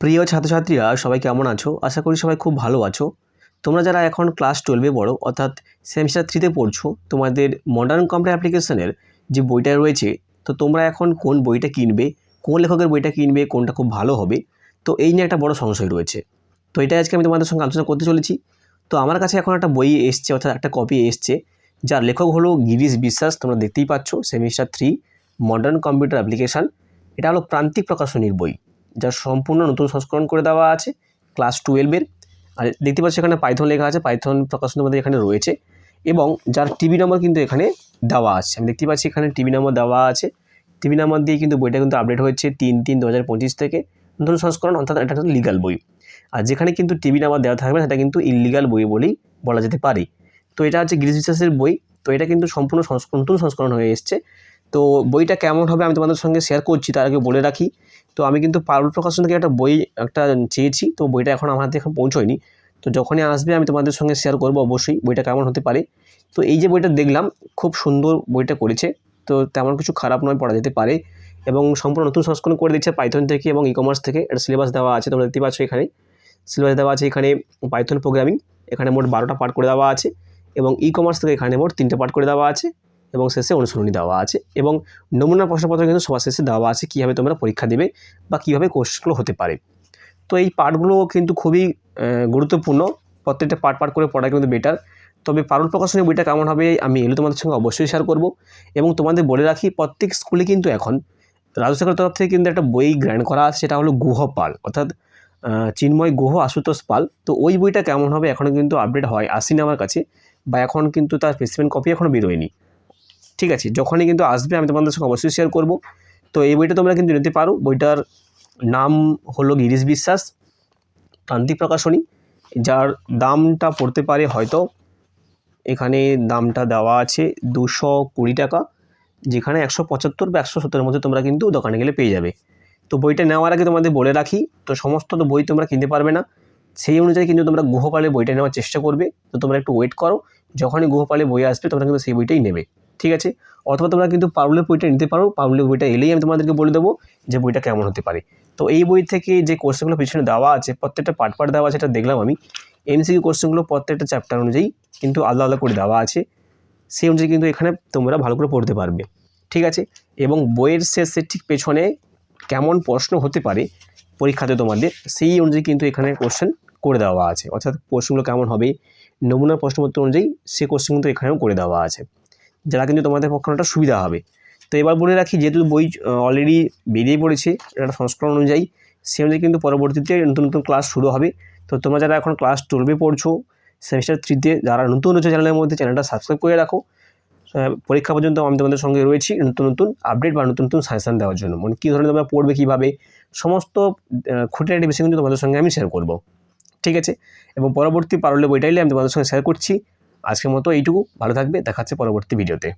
প্রিয় ছাত্রছাত্রীরা, সবাই কেমন আছো? আশা করি সবাই খুব ভালো আছো। তোমরা যারা এখন ক্লাস টুয়েলভে পড়ো, অর্থাৎ সেমিস্টার থ্রিতে পড়ছো, তোমাদের মডার্ন কম্পিউটার অ্যাপ্লিকেশনের যে বইটা রয়েছে, তো তোমরা এখন কোন বইটা কিনবে, কোন লেখকের বইটা কিনবে, কোনটা খুব ভালো হবে, তো এই নিয়ে একটা বড় সংশয় রয়েছে। তো এটাই আজকে আমি তোমাদের সঙ্গে আলোচনা করতে চলেছি। তো আমার কাছে এখন একটা বই এসছে, অর্থাৎ একটা কপি এসছে, যার লেখক হলো গিরিশ বিশ্বাস, তোমরা দেখতেই পাচ্ছ semester three modern computer application এটা হলো প্রান্তিক প্রকাশনীর বই। যার সম্পূর্ণ নতুন সংস্করণ করে দেওয়া আছে ক্লাস টুয়েলভের আর দেখতে পাচ্ছি এখানে পাইথন লেখা আছে পাইথন প্রকাশনের মধ্যে এখানে রয়েছে। এবং যার টিভি নম্বর কিন্তু এখানে দেওয়া আছে। আমি দেখতে পাচ্ছি এখানে টিভি নম্বর দেওয়া আছে। টিভি নম্বর দিয়ে কিন্তু বইটা কিন্তু আপডেট হয়েছে তিন তিন দু থেকে। নতুন সংস্করণ, অর্থাৎ এটা একটা লিগাল বই। আর যেখানে কিন্তু টিভি নাম্বার দেওয়া থাকবে, সেটা কিন্তু ইলিগাল বই বলেই বলা যেতে পারে। তো এটা হচ্ছে গিরিশ বিশ্বাসের বই। তো এটা কিন্তু সম্পূর্ণ সংস্করণ, নতুন সংস্করণ হয়ে এসছে। তো বইটা কেমন হবে আমি তোমাদের সঙ্গে শেয়ার করছি, তার আগে বলে রাখি। তো আমি কিন্তু পারুল প্রকাশন থেকে একটা বই, একটা চেয়েছি, তো বইটা এখন আমার হাতে এখন পৌঁছয়নি। তো যখনই আসবে আমি তোমাদের সঙ্গে শেয়ার করব অবশ্যই, বইটা কেমন হতে পারে। তো এই যে বইটা দেখলাম, খুব সুন্দর বইটা করেছে। তো তেমন কিছু খারাপ নয়, পড়া যেতে পারে। এবং সম্পূর্ণ নতুন সংস্করণ করে দিচ্ছে পাইথন থেকে এবং ই কমার্স থেকে। এটা সিলেবাস দেওয়া আছে, তোমরা দেখতে পাচ্ছ এখানে। সিলেবাস দেওয়া আছে এখানে পাইথন প্রোগ্রামিং এখানে মোট বারোটা পার্ট করে দেওয়া আছে। এবং ই কমার্স থেকে এখানে মোট তিনটে পার্ট করে দেওয়া আছে। এবং শেষে অনুশীলনী দেওয়া আছে এবং নমুনা প্রশ্নপত্র কিন্তু সবার শেষে দেওয়া আছে, কীভাবে তোমরা পরীক্ষা দেবে বা কীভাবে কোর্সগুলো হতে পারে। তো এই পার্টগুলো কিন্তু খুবই গুরুত্বপূর্ণ। প্রত্যেকটা পার্ট পার্ট করে পড়া কিন্তু বেটার তবে পারুল প্রকাশনের বইটা কেমন হবে, আমি এগুলো তোমাদের সঙ্গে অবশ্যই শেয়ার করব। এবং তোমাদের বলে রাখি, প্রত্যেক স্কুলে কিন্তু এখন রাজ্য সরকারের তরফ থেকে কিন্তু একটা বই গ্র্যান্ড করা আছে, সেটা হলো গুহপাল অর্থাৎ চিন্ময় গুহ আশুতোষ পাল। তো ওই বইটা কেমন হবে এখনও কিন্তু আপডেট হয়, আসেনি আমার কাছে, বা এখন কিন্তু তার স্পেসিমেন্ট কপি এখনও বেরোয়নি। ঠিক আছে, যখনই কিন্তু আসবে আমি তোমাদের সঙ্গে অবশ্যই শেয়ার করব। তো এই বইটা তোমরা কিন্তু নিতে পারো। বইটার নাম হলো গিরিশ বিশ্বাস প্রান্তিক প্রকাশনী। যার দামটা পড়তে পারে হয়তো এখানে দামটা দেওয়া আছে দুশো কুড়ি টাকা, যেখানে একশো পঁচাত্তর বা একশো সত্তরের মধ্যে তোমরা কিন্তু দোকানে গেলে পেয়ে যাবে। তো বইটা নেওয়ার আগে তোমাদের বলে রাখি, তো সমস্ত তো বই তোমরা কিনতে পারবে না। সেই অনুযায়ী কিন্তু তোমরা গুহপালে বইটা নেওয়ার চেষ্টা করবে। তো তোমরা একটু ওয়েট করো। যখনই গুহপালে বই আসবে, তোমরা কিন্তু সেই বইটাই নেবে। ঠিক আছে? অথবা তোমরা কিন্তু পারুলের বইটা নিতে পারো। পারুলের বইটা এলেই আমি তোমাদেরকে বলে দেবো যে বইটা কেমন হতে পারে। তো এই বই থেকে যে কোশ্চেনগুলো পিছনে দেওয়া আছে, প্রত্যেকটা পার্ট পার্ট দেওয়া আছে, এটা দেখলাম আমি। এমসিকিউ কোশ্চেনগুলো প্রত্যেকটা চ্যাপ্টার অনুযায়ী কিন্তু আলাদা আলাদা করে দেওয়া আছে। সেই অনুযায়ী কিন্তু এখানে তোমরা ভালো করে পড়তে পারবে। ঠিক আছে? এবং বইয়ের শেষের ঠিক পেছনে কেমন প্রশ্ন হতে পারে পরীক্ষাতে তোমাদের, সেই অনুযায়ী কিন্তু এখানে কোশ্চেন করে দেওয়া আছে। অর্থাৎ কোশ্চেনগুলো কেমন হবে, নমুনা প্রশ্নপত্র অনুযায়ী সে কোশ্চেন কিন্তু এখানেও করে দেওয়া আছে। যারা কিন্তু তোমাদের পক্ষে অনেকটা সুবিধা হবে। তো এবার বলে রাখি, যেহেতু বই অলরেডি বেরিয়ে পড়েছে, একটা সংস্করণ অনুযায়ী, সেই অনুযায়ী কিন্তু পরবর্তীতে নতুন নতুন ক্লাস শুরু হবে। তো তোমরা যারা এখন ক্লাস টুয়েলভে পড়ছো সেমিস্টার থ্রিতে যারা নতুন হচ্ছে চ্যানেলের মধ্যে চ্যানেলটা সাবস্ক্রাইব করে রাখো। পরীক্ষা পর্যন্ত আমি তোমাদের সঙ্গে রয়েছি নতুন নতুন আপডেট বা নতুন নতুন সাজেশান দেওয়ার জন্য। মানে কী ধরনের তোমরা পড়বে, কীভাবে, সমস্ত খুঁটিনাটি বিষয় কিন্তু তোমাদের সঙ্গে আমি শেয়ার করব। ঠিক আছে? এবং পরবর্তী পারলে বইটাইলে আমি তোমাদের সঙ্গে শেয়ার করছি। আজকের মতো এইটুকু। ভালো থাকবে। দেখাচ্ছে পরবর্তী ভিডিওতে।